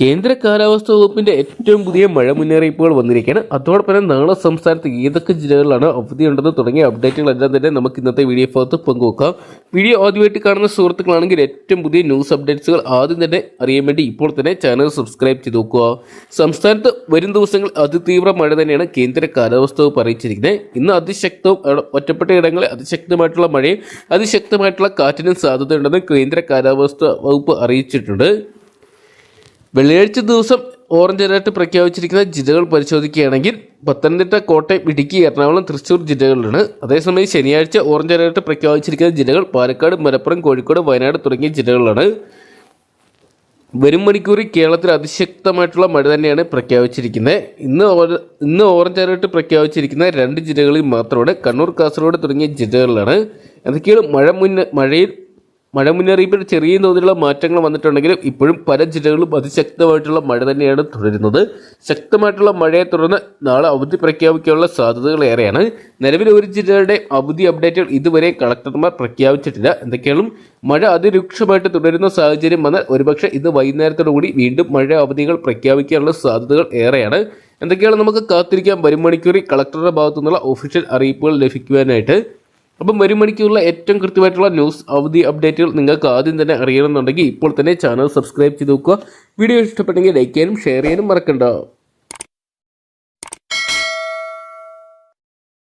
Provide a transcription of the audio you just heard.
കേന്ദ്ര കാലാവസ്ഥ വകുപ്പിന്റെ ഏറ്റവും പുതിയ മഴ മുന്നറിയിപ്പുകൾ വന്നിരിക്കുകയാണ്. അതോടൊപ്പം തന്നെ നാളെ സംസ്ഥാനത്ത് ഏതൊക്കെ ജില്ലകളിലാണ് അവധിയുണ്ടെന്ന് തുടങ്ങിയ അപ്ഡേറ്റുകളെല്ലാം തന്നെ നമുക്ക് ഇന്നത്തെ വീഡിയോ ഭാഗത്ത് പങ്കുവെക്കാം. വീഡിയോ ആദ്യമായിട്ട് കാണുന്ന സുഹൃത്തുക്കളാണെങ്കിൽ ഏറ്റവും പുതിയ ന്യൂസ് അപ്ഡേറ്റ്സുകൾ ആദ്യം തന്നെ അറിയാൻ വേണ്ടി ഇപ്പോൾ തന്നെ ചാനൽ സബ്സ്ക്രൈബ് ചെയ്ത് നോക്കുക. സംസ്ഥാനത്ത് വരും ദിവസങ്ങൾ അതിതീവ്ര മഴ തന്നെയാണ് കേന്ദ്ര കാലാവസ്ഥ വകുപ്പ് അറിയിച്ചിരിക്കുന്നത്. ഇന്ന് അതിശക്തവും ഒറ്റപ്പെട്ട ഇടങ്ങളിൽ അതിശക്തമായിട്ടുള്ള മഴയും അതിശക്തമായിട്ടുള്ള കാറ്റിനും സാധ്യതയുണ്ടെന്ന് കേന്ദ്ര കാലാവസ്ഥ വകുപ്പ് അറിയിച്ചിട്ടുണ്ട്. വെള്ളിയാഴ്ച ദിവസം ഓറഞ്ച് അലർട്ട് പ്രഖ്യാപിച്ചിരിക്കുന്ന ജില്ലകൾ പരിശോധിക്കുകയാണെങ്കിൽ പത്തനംതിട്ട കോട്ടയം ഇടുക്കി എറണാകുളം തൃശ്ശൂർ ജില്ലകളിലാണ്. അതേസമയം ശനിയാഴ്ച ഓറഞ്ച് അലർട്ട് പ്രഖ്യാപിച്ചിരിക്കുന്ന ജില്ലകൾ പാലക്കാട് മലപ്പുറം കോഴിക്കോട് വയനാട് തുടങ്ങിയ ജില്ലകളിലാണ്. വരും മണിക്കൂറിൽ കേരളത്തിൽ അതിശക്തമായിട്ടുള്ള മഴ തന്നെയാണ് പ്രഖ്യാപിച്ചിരിക്കുന്നത്. ഇന്ന് ഇന്ന് ഓറഞ്ച് അലർട്ട് പ്രഖ്യാപിച്ചിരിക്കുന്ന രണ്ട് ജില്ലകളിൽ മാത്രമാണ്. കണ്ണൂർ കാസർഗോഡ് തുടങ്ങിയ ജില്ലകളിലാണ്. എന്തൊക്കെയാണ് മഴ മുന്ന മഴയിൽ മഴ മുന്നറിയിപ്പിൽ ചെറിയ തോതിലുള്ള മാറ്റങ്ങൾ വന്നിട്ടുണ്ടെങ്കിലും ഇപ്പോഴും പല ജില്ലകളിലും അതിശക്തമായിട്ടുള്ള മഴ തന്നെയാണ് തുടരുന്നത്. ശക്തമായിട്ടുള്ള മഴയെ തുടർന്ന് നാളെ അവധി പ്രഖ്യാപിക്കാനുള്ള സാധ്യതകൾ ഏറെയാണ്. നിലവിൽ ഒരു ജില്ലയുടെ അവധി അപ്ഡേറ്റുകൾ ഇതുവരെ കളക്ടർമാർ പ്രഖ്യാപിച്ചിട്ടില്ല. എന്തൊക്കെയാണ് മഴ അതിരൂക്ഷമായിട്ട് തുടരുന്ന സാഹചര്യം വന്നാൽ ഒരുപക്ഷെ ഇന്ന് വൈകുന്നേരത്തോടുകൂടി വീണ്ടും മഴ അവധികൾ പ്രഖ്യാപിക്കാനുള്ള സാധ്യതകൾ ഏറെയാണ്. എന്തൊക്കെയാണ് നമുക്ക് കാത്തിരിക്കാൻ വരും മണിക്കൂറിൽ കളക്ടറുടെ ഭാഗത്തു നിന്നുള്ള ഒഫീഷ്യൽ അറിയിപ്പുകൾ ലഭിക്കുവാനായിട്ട്. അപ്പം വരും മണിക്കൂറിലെ ഏറ്റവും കൃത്യമായിട്ടുള്ള ന്യൂസ് അവധി അപ്ഡേറ്റുകൾ നിങ്ങൾക്ക് ആദ്യം തന്നെ അറിയണമെന്നുണ്ടെങ്കിൽ ഇപ്പോൾ തന്നെ ചാനൽ സബ്സ്ക്രൈബ് ചെയ്ത് നോക്കുക വീഡിയോ ഇഷ്ടപ്പെട്ടെങ്കിൽ ലൈക്ക് ചെയ്യാനും ഷെയർ ചെയ്യാനും മറക്കണ്ട.